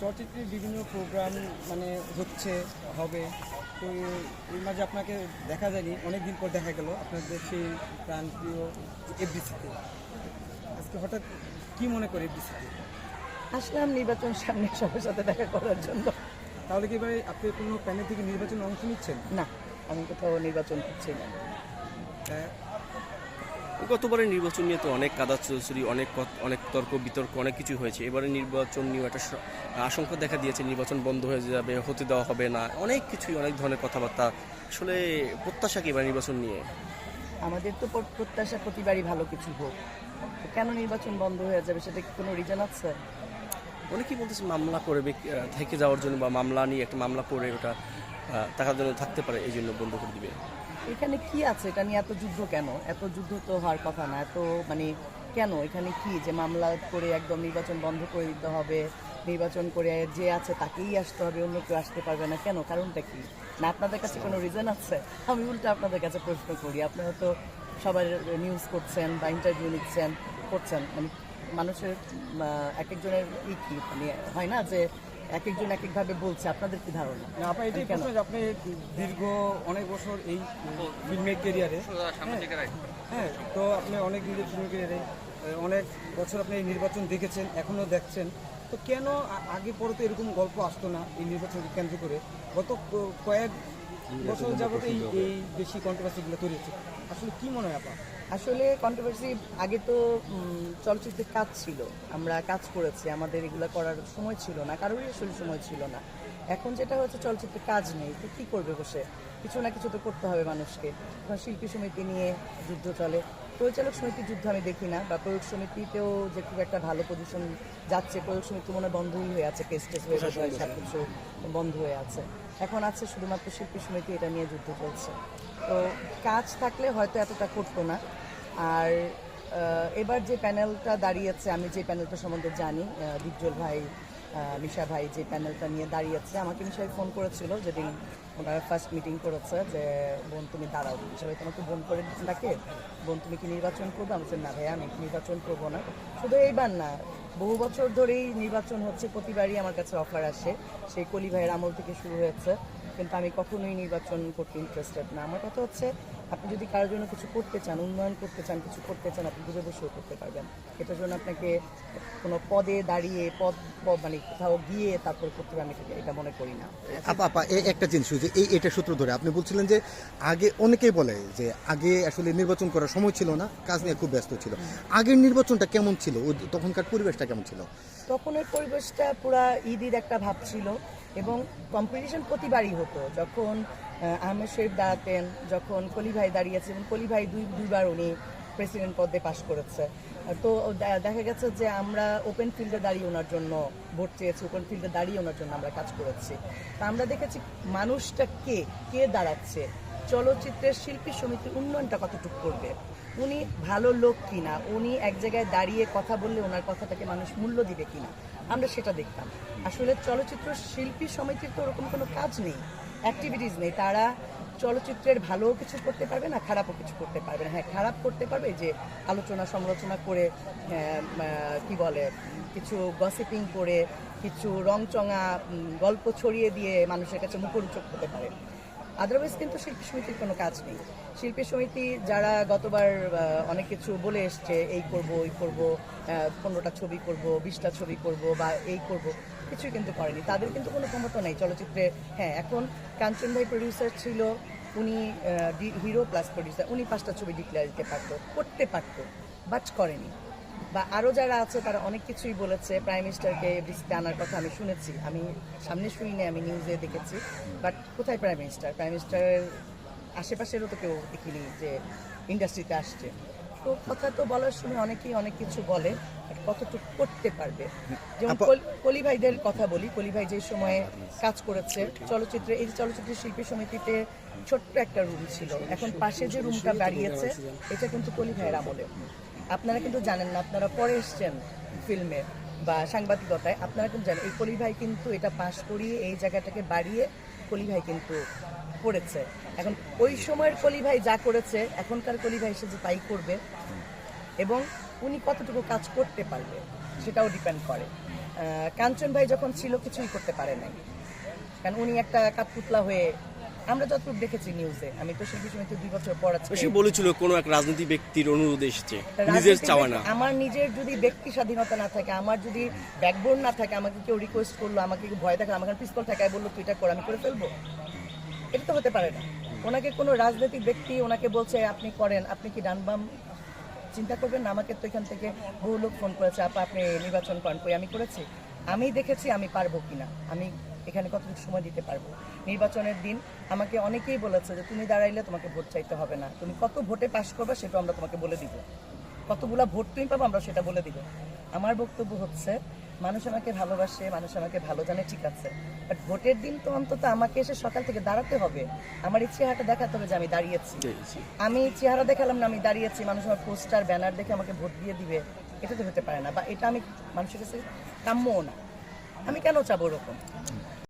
চলচ্চিত্রের বিভিন্ন প্রোগ্রাম মানে হচ্ছে হবে। তো এর মাঝে আপনাকে দেখা যায়নি অনেক দিন পর দেখা গেল আপনাদের সেই প্রাণপ্রিয় এফডিসিতে। আজকে হঠাৎ কি মনে করে এফডিসিতে? আসলাম নির্বাচন সামনে সবার সাথে দেখা করার জন্য। তাহলে কি এবারে আপনি কোনো প্যানেল থেকে নির্বাচনে অংশ নিচ্ছেন? না আমি কোথাও নির্বাচন করছি না। গতবারের নির্বাচন নিয়ে তো অনেক কাদা চৌচুরি অনেক অনেক তর্ক বিতর্ক অনেক কিছু হয়েছে। এবারে নির্বাচন নিয়ে একটা আশঙ্কা দেখা দিয়েছে নির্বাচন বন্ধ হয়ে যাবে হতে দেওয়া হবে না। অনেক কিছুই অনেক ধরনের কথাবার্তা। আসলে প্রত্যাশা কি এবার নির্বাচন নিয়ে? আমাদের তো প্র- প্রত্যাশা প্রতিবারই ভালো কিছু হোক। কেন নির্বাচন বন্ধ হয়ে যাবে সেটা কি কোনো রিজন আছে? অনেকেই বলতেছে মামলা করে থেকে যাওয়ার জন্য বা মামলা নিয়ে একটা মামলা করে ওটা টাকার জন্য থাকতে পারে এই জন্য বন্ধ করে দিবে। এখানে কি আছে? এটা নিয়ে এত যুদ্ধ কেন? এত যুদ্ধ তো হওয়ার কথা না। এত মানে কেন? এখানে কি? যে মামলা করে একদম নির্বাচন বন্ধ করে দিতে হবে, নির্বাচন করে যে আছে তাকেই আসতে হবে, অন্য কেউ আসতে পারবে না। কেন? কারণটা কি? না আপনাদের কাছে কোনো রিজন আছে? আমি উল্টো আপনাদের কাছে প্রশ্ন করি। আপনারা তো সবার নিউজ করছেন বা ইন্টারভিউ নিচ্ছেন, করছেন। মানে মানুষের এক একজনের ই কি? মানে হয় না যে এক একজন এক একভাবে বলছে আপনাদের কি ধারণা? না, এটাই প্রশ্ন যে আপনি দীর্ঘ অনেক বছর এই ফিল্মের কেরিয়ারে হ্যাঁ তো আপনি অনেক দিন ফিল্ম কেরিয়ারে অনেক বছর আপনি এই নির্বাচন দেখেছেন এখনও দেখছেন তো কেন আগে পরে তো এরকম গল্প আসতো না এই নির্বাচনকে কেন্দ্র করে? গত কয়েক বছর যাবত এই এই বেশি কন্ট্রোভার্সিগুলো তৈরি হচ্ছে। আসলে কি মনে হয় আপা আসলে কন্ট্রোভার্সি আগে তো চলচ্চিত্রের কাজ ছিল। আমরা কাজ করেছি, আমাদের এগুলো করার সময় ছিল না, কারোরই আসলে সময় ছিল না। এখন যেটা হচ্ছে চলচ্চিত্রের কাজ নেই, তো কী করবে বসে? কিছু না কিছু তো করতে হবে মানুষকে। শিল্পী সমিতি নিয়ে যুদ্ধ চলে। পরিচালক সমিতির যুদ্ধ আমি দেখি না বা প্রয়োগ সমিতিতেও যে খুব একটা ভালো পজিশন যাচ্ছে প্রয়োগ সমিতি মনে হয় বন্ধই হয়ে আছে কেস টেস হয়ে গেছে সব কিছু বন্ধ হয়ে আছে। এখন আছে শুধুমাত্র শিল্পী সমিতি এটা নিয়ে যুদ্ধ চলছে। তো কাজ থাকলে হয়তো এতটা করতো না। আর এবার যে প্যানেলটা দাঁড়িয়েছে আমি যে প্যানেলটা সম্বন্ধে জানি দীপজল ভাই মিশা ভাই যে প্যানেলটা নিয়ে দাঁড়িয়েছে, আমাকে মিশাই ফোন করেছিল যেদিন ওনারা ফার্স্ট মিটিং করেছে যে, বোন, তুমি দাঁড়াও। সবাই তোমাকে বোন করে ডাকে বোন, তুমি কি নির্বাচন করব? আমি না ভাই আমি নির্বাচন করব না। শুধু এইবার না, বহু বছর ধরেই নির্বাচন হচ্ছে, প্রতিবারই আমার কাছে অফার আসে। সেই কলি ভাইয়ের আমল থেকে শুরু হয়েছে, কিন্তু আমি কখনোই নির্বাচন করতে ইন্টারেস্টেড না। আমার কথা হচ্ছে আপনি যদি কারোর জন্য কিছু করতে চান উন্নয়ন করতে চান কিছু করতে চান আপনি বুঝে বসেও করতে পারবেন। এটার জন্য আপনাকে কোনো পদে দাঁড়িয়ে পদ মানে কোথাও গিয়ে তারপর করতে হবে আমি এটা- মনে করি না। আপা আপা একটা জিনিস যে এই এটা সূত্র ধরে আপনি বলছিলেন যে আগে অনেকেই বলে যে আগে আসলে নির্বাচন করার সময় ছিল না কাজ নিয়ে খুব ব্যস্ত ছিল। আগের নির্বাচনটা কেমন ছিল? ওই তখনকার পরিবেশটা কেমন ছিল? তখনের পরিবেশটা পুরা ঈদের একটা ভাব ছিল এবং কম্পিটিশন প্রতিবারই হতো। যখন আহমেদ শরীফ দাঁড়াতেন যখন কলি ভাই দাঁড়িয়েছেন কলি ভাই দুই দুইবার উনি প্রেসিডেন্ট পদে পাশ করেছে। তো দেখা গেছে যে আমরা ওপেন ফিল্ডে দাঁড়িয়ে ওনার জন্য ভোট চেয়েছি ওপেন ফিল্ডে দাঁড়িয়ে ওনার জন্য আমরা কাজ করেছি। তা আমরা দেখেছি মানুষটা কে? কে দাঁড়াচ্ছে? চলচ্চিত্রের শিল্পী সমিতির উন্নয়নটা কতটুকু করবে? উনি ভালো লোক কিনা? উনি এক জায়গায় দাঁড়িয়ে কথা বললে ওনার কথাটাকে মানুষ মূল্য দিবে কিনা? আমরা সেটা দেখতাম। আসলে চলচ্চিত্র শিল্পী সমিতির তো ওরকম কোনো কাজ নেই। অ্যাক্টিভিটিস নেই। তারা চলচ্চিত্রের ভালো কিছু করতে পারবে না খারাপও কিছু করতে পারবে না। হ্যাঁ খারাপ করতে পারবে যে আলোচনা সমালোচনা করে হ্যাঁ, কি বলে কিছু গসিপিং করে কিছু রংচঙা গল্প ছড়িয়ে দিয়ে মানুষের কাছে মুখরোচক হতে পারে। আদারওয়াইজ কিন্তু শিল্পী সমিতির কোনো কাজ নেই। শিল্পী সমিতি যারা গতবার অনেক কিছু বলে এসছে, এই করব, ওই করব পনেরোটা ছবি করব, বিশটা ছবি করব বা এই করব, কিছুই কিন্তু করেনি। তাদের কিন্তু কোনো ক্ষমতা নেই। চলচ্চিত্রে হ্যাঁ এখন কাঞ্চন ভাই প্রডিউসার ছিল, উনি হিরো প্লাস প্রডিউসার উনি পাঁচটা ছবি ডিক্লেয়ার দিতে পারতো, করতে পারতো বাট করেনি। বা আরও যারা আছে তারা অনেক কিছুই বলেছে। প্রাইম মিনিস্টারকে এফডিসিতে আনার কথা আমি শুনেছি। আমি সামনে শুনিনি আমি নিউজে দেখেছি। বাট কোথায় প্রাইম মিনিস্টার প্রাইম মিনিস্টারের আশেপাশেরও তো কেউ দেখিনি যে ইন্ডাস্ট্রিতে আসছে। তো কথা তো বলার সময় অনেকেই অনেক কিছু বলে কতটুকু করতে পারবে? যেমন কলি ভাইদের কথা বলি। কলি ভাই যে সময়ে কাজ করেছে চলচ্চিত্রে এই চলচ্চিত্র শিল্পী সমিতিতে ছোট্ট একটা রুম ছিল। এখন পাশে যে রুমটা বাড়িয়েছে এটা কিন্তু কলি ভাইয়ের আমলে। আপনারা কিন্তু জানেন না, আপনারা পরে এসছেন ফিল্মে বা সাংবাদিকতায়, আপনারা কিন্তু জানেন। এই কলি ভাই কিন্তু এটা পাশ করিয়ে এই জায়গাটাকে বাড়িয়ে কলি ভাই কিন্তু করেছে। এখন ওই সময়ের কলি ভাই যা করেছে, এখনকার কলি ভাই সে যে তাই করবে এবং উনি কতটুকু কাজ করতে পারবে সেটাও ডিপেন্ড করে। কাঞ্চন ভাই যখন ছিল কিছুই করতে পারে নাই। কারণ উনি একটা কাঠপুতলা হয়ে আমরা যতটুকু দেখেছি নিউজে আমি তো শিল্পী সমিতি দুই বছর পড়াচ্ছি সে বলেছিল কোনো এক রাজনৈতিক ব্যক্তির অনুরোধে এসেছে। নিজের চাওয়া না। আমার নিজের যদি ব্যক্তি স্বাধীনতা না থাকে আমার যদি ব্যাকবোন না থাকে আমাকে কেউ রিকোয়েস্ট করল আমাকে ভয় দেখাল আমার পিস্তল ঠেকায় বলল তুই এটা কর আমি করে ফেলব। এটা তো হতে পারে না। ওনাকে কোনো রাজনৈতিক ব্যক্তি ওনাকে বলছে আপনি করেন আপনি কি ডান বাম চিন্তা করবেন না? আমাকে তো এখান থেকে বহু লোক ফোন করেছে আপা আপনি নির্বাচন করেন কই? আমি করেছি। আমি দেখেছি আমি পারব কিনা? আমি এখানে কতটুকু সময় দিতে পারব? নির্বাচনের দিন আমাকে অনেকেই বলেছে যে তুমি দাঁড়াইলে তোমাকে ভোট চাইতে হবে না। তুমি কত ভোটে পাশ করবে সেটা আমরা তোমাকে বলে দিব। কতগুলা ভোট তুমি পাবো আমরা সেটা বলে দিব। আমার বক্তব্য হচ্ছে মানুষ আমাকে ভালোবাসে মানুষ আমাকে ভালো জানে ঠিক আছে। বাট ভোটের দিন তো অন্তত আমাকে এসে সকাল থেকে দাঁড়াতে হবে। আমার এই চেহারাটা দেখাতে হবে যে আমি দাঁড়িয়েছি। আমি চেহারা দেখালাম না আমি দাঁড়িয়েছি। মানুষ আমার পোস্টার ব্যানার দেখে আমাকে ভোট দিয়ে দিবে। এটা তো হতে পারে না। বা এটা আমি মানুষের কাছে কাম্যও না। আমি কেন চাবো ওরকম?